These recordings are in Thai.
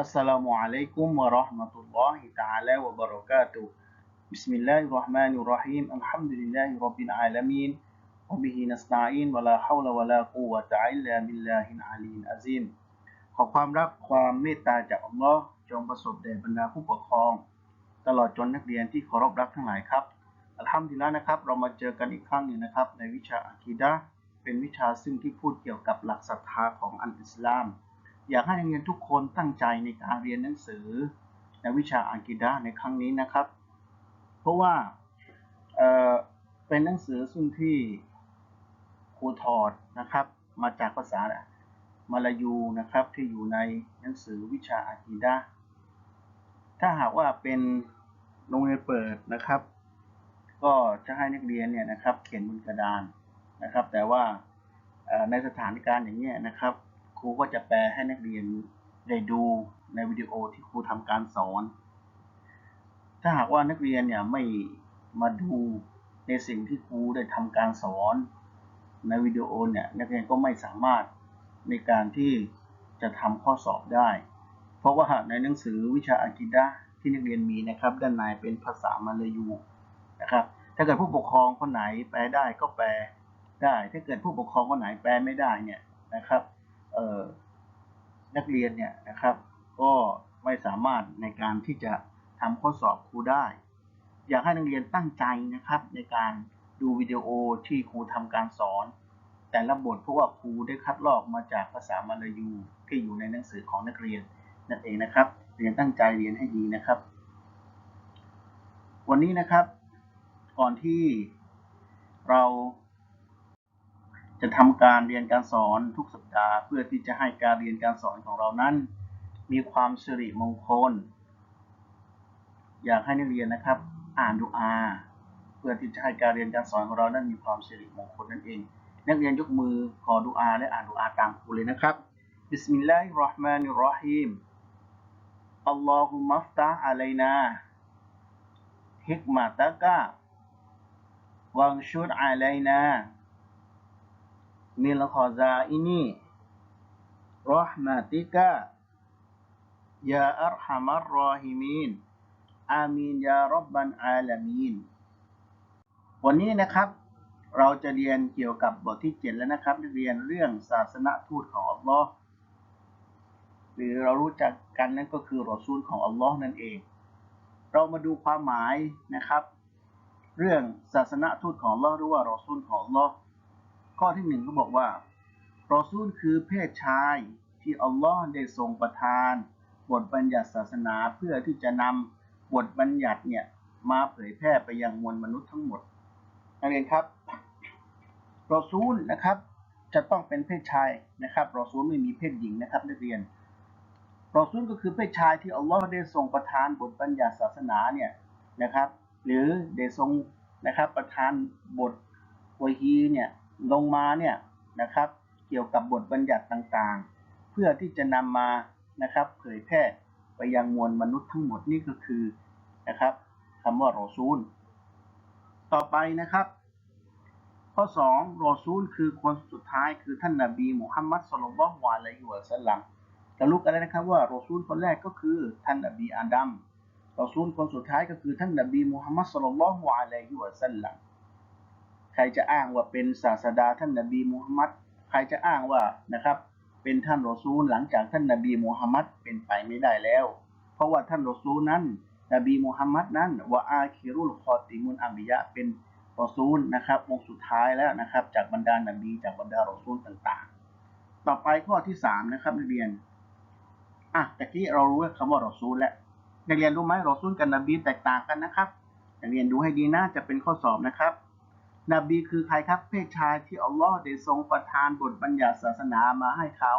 อัสสลามุอะลัยกุมวะเราะห์มะตุลลอฮิตะอาลาวะบะเราะกาตุฮ์บิสมิลลาฮิรเราะห์มานิรเราะฮีมอัลฮัมดุลิลลาฮิร็อบบิลอาลามีนวะบิฮินัสตะอีนวะลาฮาวละวะลากุวะตะอิลลาบิลลาฮิลอาลีลอะซีมขอความรักความเมตตาจากอัลลอฮ์จงประสบแด่บรรดาผู้ปกครอง ตลอดจนนักเรียนที่เคารพรักทั้งหลายครับอัลฮัมดุลิลละนะครับ เรามาเจอกันอีกครั้งหนึ่งนะครับ ในวิชาอะกีดะเป็นวิชาซึ่งที่พูดเกี่ยวกับหลักศรัทธาของอันอิสลาม อยากให้นักเรียนทุกคนตั้งใจในการเรียนหนังสือในวิชาอะกีดะห์ในครั้งนี้นะครับ เพราะว่าเเป็นหนังสือซึ่งที่ครูถอดนะครับ มาจากภาษามาลายูนะครับที่อยู่ในหนังสือวิชาอะกีดะห์ถ้าหากว่าเป็นโรงเรียนเปิดนะครับ ก็จะให้นักเรียนเนี่ยนะครับ เขียนบนกระดานนะครับ แต่ว่าในสถานการณ์อย่างนี้นะครับ รูก็จะแปลให้นักเรียนได้ดูในวิดีโอที่ครูทำการสอน ถ้าหากว่านักเรียนเนี่ยไม่มาดูในสิ่งที่ครูได้ทำการสอนในวิดีโอเนี่ยนักเรียนก็ไม่สามารถในการที่จะทำข้อสอบได้ เพราะว่าในหนังสือวิชาอากิดะที่นักเรียนมีนะครับด้านในเป็นภาษามาลายูนะครับถ้าเกิดผู้ปกครองคนไหนแปลได้ก็แปลได้ ถ้าเกิดผู้ปกครองคนไหนแปลไม่ได้เนี่ยนะครับ นักเรียนเนี่ยนะครับ ก็ไม่สามารถในการที่จะทำข้อสอบครูได้ อยากให้นักเรียนตั้งใจนะครับในการดูวิดีโอที่ครูทำการสอน แต่ละบทเพราะว่าครูได้คัดลอกมาจากภาษามาลายูที่อยู่ในหนังสือของนักเรียนนั่นเองนะครับ เรียนตั้งใจเรียนให้ดีนะครับ วันนี้นะครับก่อนที่เรา จะทำการเรียนการสอนทุกสัปดาห์เพื่อที่จะให้การเรียนการสอนของเรานั้น มีความสิริมงคล อยากให้นักเรียนนะครับ อ่านดูอาเพื่อที่จะให้การเรียนการสอนของเรานั้นมีความสิริมงคลนั่นเอง นักเรียนยกมือขอดูอาและอ่านดูอาตามครูเลยนะครับบิสมิลลาฮิรเราะห์มานิรราะฮีมอัลลอฮุมัฟตะอะลัยนา มิลคอซาอินีรอห์มาติกะยาอัลฮัมัรรอฮิมีนอามีนยารบบันอาลามีนวันนี้นะครับ เราจะเรียนเกี่ยวกับบทที่7แล้วนะครับเรียนเรื่องศาสนทูตของอัลลอฮ์หรือเรารู้จักกันนั่นก็คือรอซูลของอัลลอฮ์นั่นเอง เรามาดูความหมายนะครับ เรื่องศาสนทูตของอัลลอฮ์หรือว่ารอซูลของอัลลอฮ์ ข้อที่หนึ่งเขาบอกว่ารอซูลคือเพศชายที่อัลลอฮ์ได้ทรงประทาน บทบัญญัติศาสนาเพื่อที่จะนำบทบัญญัติเนี่ยมาเผยแพร่ไปยังมวลมนุษย์ทั้งหมดนักเรียนครับรอซูลนะครับ จะต้องเป็นเพศชายนะครับรอซูลไม่มีเพศหญิงนะครับนักเรียนรอซูลก็คือเพศชายที่อัลลอฮ์ได้ทรงประทานบทบัญญัติศาสนาเนี่ยนะครับ หรือได้ทรงนะครับประทานบทวะฮีเนี่ย ลงมาเนี่ยนะครับ เกี่ยวกับบทบัญญัติต่างๆ เพื่อที่จะนำมานะครับ เผยแพร่ไปยังมวลมนุษย์ทั้งหมดนี่ก็คือนะครับคำว่ารอซูล ต่อไปนะครับ ข้อ2รอซูลคือคนสุดท้ายคือท่านนบีมุฮัมมัดสุลลัลลอฮุอะลัยฮิวะสัลลัมจะรู้กันแล้วนะครับว่ารอซูลคนแรกก็คือท่านนบีอาดัมรอซูลคนสุดท้ายก็คือท่านนบีมุฮัมมัดสุลลัลลอฮุอะลัยฮิวะสัลลัม ใครจะอ้างว่าเป็นศาสดาท่านนบีมุฮัมมัดใครจะอ้างว่านะครับ เป็นท่านรอซูลหลังจากท่านนบีมุฮัมมัดเป็นไปไม่ได้แล้ว เพราะว่าท่านรอซูลนั้นนบีมุฮัมมัดนั้นว่าอาคิรุลคอติมุนอัมบิยะเป็นรอซูลนะครับวงสุดท้ายแล้วนะครับ จากบรรดานบีจากบรรดารอซูลต่างๆ ต่อไปข้อที่สามนะครับนักเรียนอะตะกี้เรารู้คำว่ารอซูลแล้วนักเรียนรู้ไหมรอซูลกับนบีแตกต่างกันนะครับนักเรียนดูให้ดีนะจะเป็นข้อสอบนะครับ นบีคือใครครับเพศชายที่อัลลอฮ์ได้ทรงประทานบทบัญญัติศาสนามาให้เขา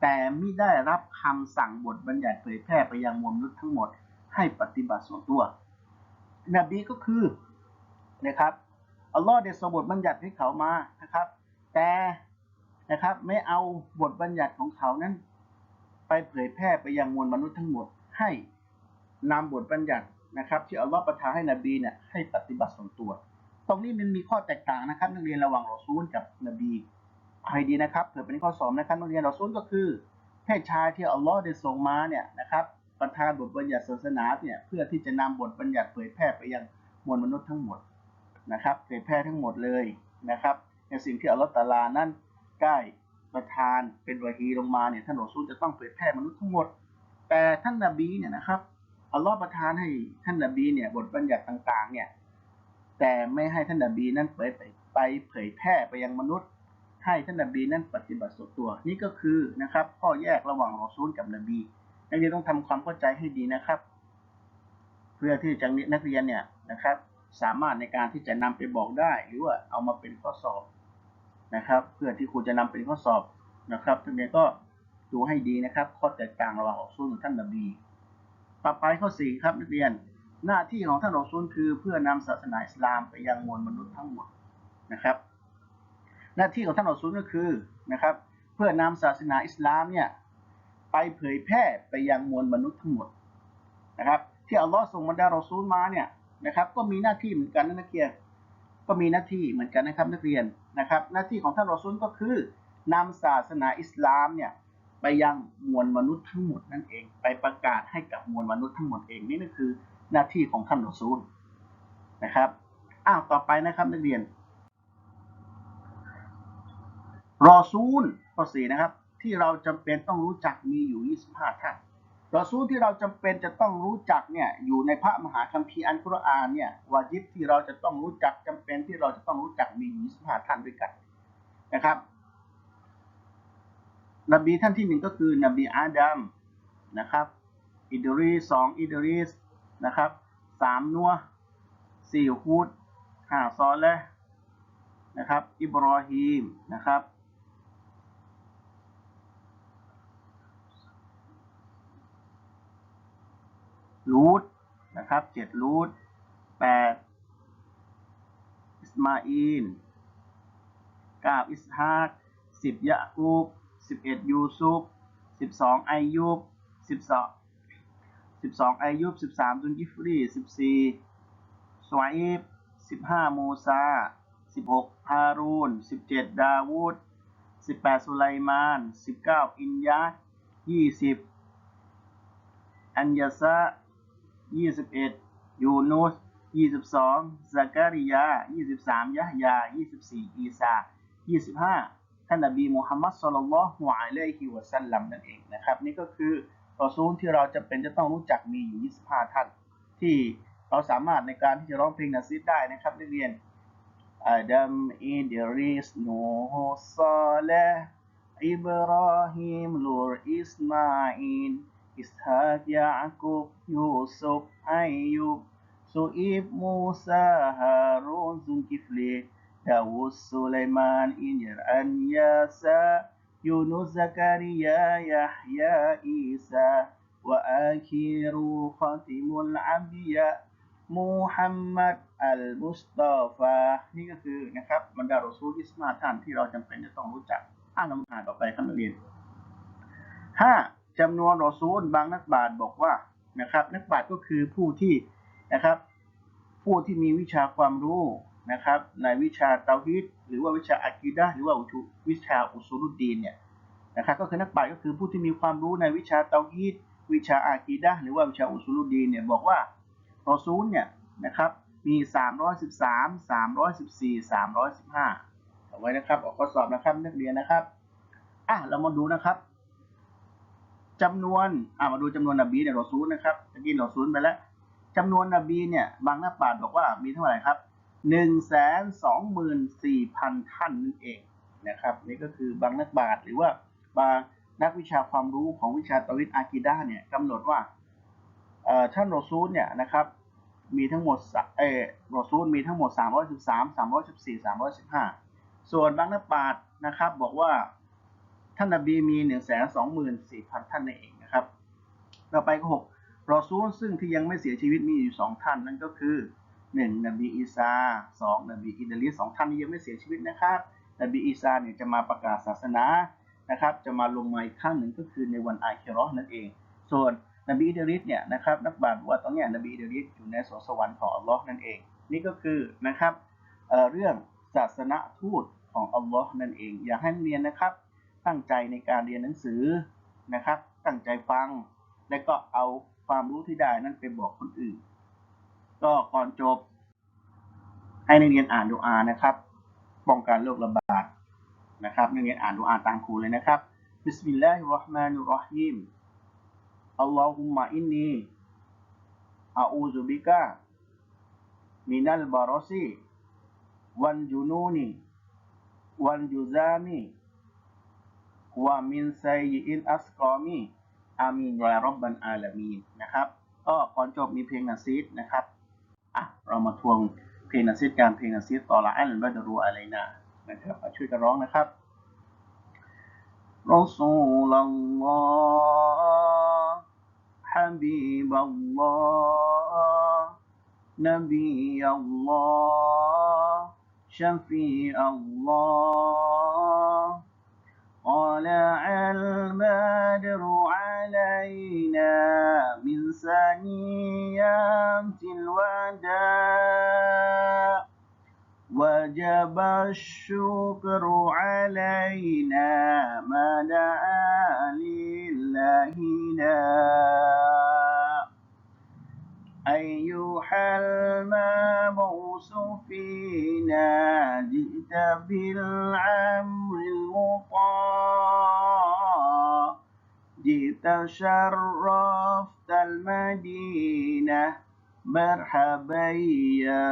แต่ไม่ได้รับคำสั่งบทบัญญัติเผยแพร่ไปยังมวลมนุษย์ทั้งหมดให้ปฏิบัติส่วนตัวนบีก็คือนะครับอัลลอฮ์ได้ทรงบทบัญญัติให้เขามานะครับ แต่นะครับไม่เอาบทบัญญัติของเขานั้น ไปเผยแพร่ไปยังมวลมนุษย์ทั้งหมดให้นำบทบัญญัตินะครับ ที่อัลลอฮ์ประทานให้นบีเนี่ยให้ปฏิบัติส่วนตัว ตรงนี้มันมีข้อแตกต่างนะครับนักเรียนระหว่างรอซูลกับนบีให้ดีนะครับเผื่อเป็นข้อสอบนะครับนักเรียนรอซูลก็คือเพศชายที่อัลลอฮ์ได้ส่งมาเนี่ยนะครับประทานบทบัญญัติศาสนาเนี่ยเพื่อที่จะนำบทบัญญัติเผยแพร่ไปยังมวลมนุษย์ทั้งหมดนะครับเผยแพร่ทั้งหมดเลยนะครับในสิ่งที่อัลลอฮ์ตาลานั้นได้ประทานเป็นวะฮีลงมาเนี่ยท่านรอซูลจะต้องเผยแพร่มนุษย์ทั้งหมด แต่ท่านนบีเนี่ยนะครับอัลลอฮ์ประทานให้ท่านนบีเนี่ยบทบัญญัติต่างๆเนี่ย แต่ไม่ให้ท่านนบีนั้นเผยไปไปเผยแพร่ไปยังมนุษย์ ให้ท่านนบีนั้นปฏิบัติส่วนตัว นี่ก็คือนะครับข้อแยกระหว่างรอซูลกับนบีนักเรียนต้องทำความเข้าใจให้ดีนะครับ เพื่อที่จะนักเรียนเนี่ยนะครับ สามารถในการที่จะนำไปบอกได้ หรือว่าเอามาเป็นข้อสอบนะครับ เพื่อที่ครูจะนำเป็นข้อสอบนะครับนักเรียนก็ดูให้ดีนะครับ ข้อแตกต่างระหว่างรอซูลกับท่านนบีต่อไปข้อสี่ครับนักเรียน หน้าที่ของท่านรอซูลคือเพื่อนำศาสนาอิสลามไปยังมวลมนุษย์ทั้งหมดนะครับ หน้าที่ของท่านรอซูลก็คือนะครับเพื่อนำศาสนาอิสลามเนี่ยไปเผยแพร่ไปยังมวลมนุษย์ทั้งหมดนะครับ ที่อัลลอฮ์ส่งบรรดารอซูลมาเนี่ยนะครับ ก็มีหน้าที่เหมือนกันนะนักเรียนก็มีหน้าที่เหมือนกันนะครับนักเรียนนะครับ หน้าที่ของท่านรอซูลก็คือนำศาสนาอิสลามเนี่ยไปยังมวลมนุษย์ทั้งหมดนั่นเอง ไปประกาศให้กับมวลมนุษย์ทั้งหมดเองนี่ก็คือ หน้าที่ของท่านรอซูลนะครับอ้าวต่อไปนะครับนักเรียน รอซูลข้อสี่นะครับ ที่เราจำเป็นต้องรู้จักมีอยู่ 25ท่านรอซูลที่เราจำเป็นจะต้องรู้จักเนี่ยอยู่ในพระมหาคัมภีร์อันกุรอานเนี่ยวาจิบที่เราจะต้องรู้จักจำเป็นที่เราจะต้องรู้จักมีอยู่25ท่านด้วยกันนะครับ นบีท่านที่หนึ่งก็คือนบีอาดัมนะครับอิดรีสสองอิดรีส นะครับสามนัวสี่ฮุดห้าซอและนะครับ อิบรอฮีมนะครับลูดนะครับเจ็ดลูดแปดอิสมาอีนเก้าอิสฮากสิบยะกูบสิบเอ็ดยูซุฟสิบสองอายุบสิบสอง สิบสองอายุบสิบสามซุนกิฟรีสิบสี่สวาอิบสิบห้ามูซาสิบหกฮารูนสิบเจ็ดดาวูดสิบแปดสุไลมานสิบเก้าอินยะยี่สิบอันยาซะ21 ยูนุส22ซาการิยา 23ยะฮยา 24 อีซา 25 ท่านนบีมุฮัมมัดศ็อลลัลลอฮุอะลัยฮิวะซัลลัมนั่นเองนะครับ นี่ก็คือ รอซูลที่เราจะเป็นจะต้องรู้จักมีอยู่ 25 ท่าน ที่เราสามารถในการที่จะร้องเพลงนาซิดได้นะครับนักเรียนอาดัมอิดริสนูฮุซอเลอิบราฮิมลูรอิสมาอินอิสฮากยากุบยูซุฟอายุบสุอิบมูซาฮารูนซุนกิฟลีดาวุสสุไลมานอินยรอันยาซา ยูนุสซะการิยายะฮยาอีซาวะอาคิรูขอติมุลอัมบิยะมูฮัมมัดอัลมุสตอฟา นี่ก็คือนะครับบรรดารอซูลอิสมาท่านที่เราจำเป็นจะต้องรู้จัก อ่านคำอ่านต่อไปครับนักเรียนห้าจำนวนรอซูลบางนักบาทบอกว่านะครับ นักบาทก็คือผู้ที่นะครับ ผู้ที่มีวิชาความรู้ นะครับในวิชาเตาฮิดหรือว่าวิชาอะกีดะหรือว่าวิชาอุซูลุดดีนเนี่ยนะครับก็คือนักบาทก็คือผู้ที่มีความรู้ในวิชาเตาฮิดวิชาอะกีดะหรือว่าวิชาอุซูลุดีนเนี่ยบอกว่ารอซูลเนี่ยนะครับมี 313 314 315เอาไว้นะครับออกข้อสอบนะครับนักเรียนนะครับอะเรามาดูนะครับจำนวนอ่ามาดูจำนวนนบีเนี่ยรอซูลนะครับตะกี้รอซูลไปแล้วจำนวนนบีเนี่ยบางนักปราชญ์บอกว่ามีเท่าไหร่ครับ หนึ่งแสนสองหมื่นสี่พันท่านนั่นเองนะครับนี่ก็คือบางนักบาชหรือว่าบางนักวิชาความรู้ของวิชาตวิทอากีดาเนี่ยกำหนดว่าท่านรอซูลเนี่ยนะครับมีทั้งหมดเออรอซูลมีทั้งหมด 313 314 315 ส่วนบางนักปราชญ์นะครับบอกว่าท่านนบีมี 1 2 4 0 0 0 ท่านนั่นเองนะครับต่อไปก็6รอซูลซึ่งที่ยังไม่เสียชีวิตมีอยู่ 2 ท่านนั่นก็คือ 1นบีอีสา2นบีอิดริสสองท่านนี้ยังไม่เสียชีวิตนะครับนบีอีสาเนี่ยจะมาประกาศศาสนานะครับ จะมาลงมาอีกครั้งหนึ่งก็คือในวันอาคิเราะนั่นเอง ส่วนนบีอิดริสเนี่ยนะครับนักบาตว่าตอนนี้นบีอิดริสอยู่ในสวนสวรรค์ของอัลลอฮ์นั่นเอง นี่ก็คือนะครับเเรื่องศาสนาทูตของอัลลอฮ์นั่นเอง อยากให้เรียนนะครับ ตั้งใจในการเรียนหนังสือนะครับ ตั้งใจฟัง และก็เอาความรู้ที่ได้นั้นไปบอกคนอื่น ก็ก่อนจบ ให้นักเรียนอ่านดูอานะครับ ป้องกันโรคระบาดนะครับนักเรียนอ่านดูอาตามครูเลยนะครับบิสมิลลาฮิรราะห์มานิรราะฮีมอัลลอฮุมมะอินนีอาอูซุบิกะมินัลบารอซีวันจุนูนีวันจุซามีวะมินไซอินอัสกอมีอามีนยารับบันอาลามีนนะครับ ก็ก่อนจบมีเพลงนาซีดนะครับ อ่ะเรามาทวงเพลงนาซีดการเพลงนาซีดต่อละอัลบัดรูอะไรนะนะครับมาช่วยกันร้องนะครับ رسول الله حبيب الله نبي الله شفيع الله طلع البدر علينا من ثنيات الوداع وجب الشكر علينا ما دعا لله داع أيها المبعوث فينا جئت بالعمر المطاع. جئت شرفت المدينة مرحبا يا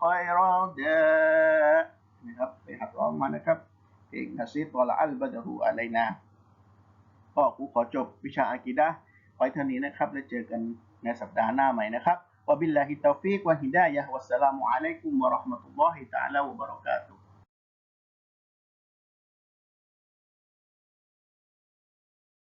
خير داء นะครับไปหัดร้องมานะครับเพลงนาซีตัวละอัลบัดรูอะไรนะก็ครูขอจบวิชาอากีดะห์ไว้เท่านี้นะครับ แล้วเจอกันในสัปดาห์หน้าใหม่นะครับวะบิลลาฮิตตอฟิกวะฮิดายะฮ์วัสสลามุอะลัยกุมวะเราะห์มะตุลลอฮิตะอาลาวะบะเราะกาตุฮ์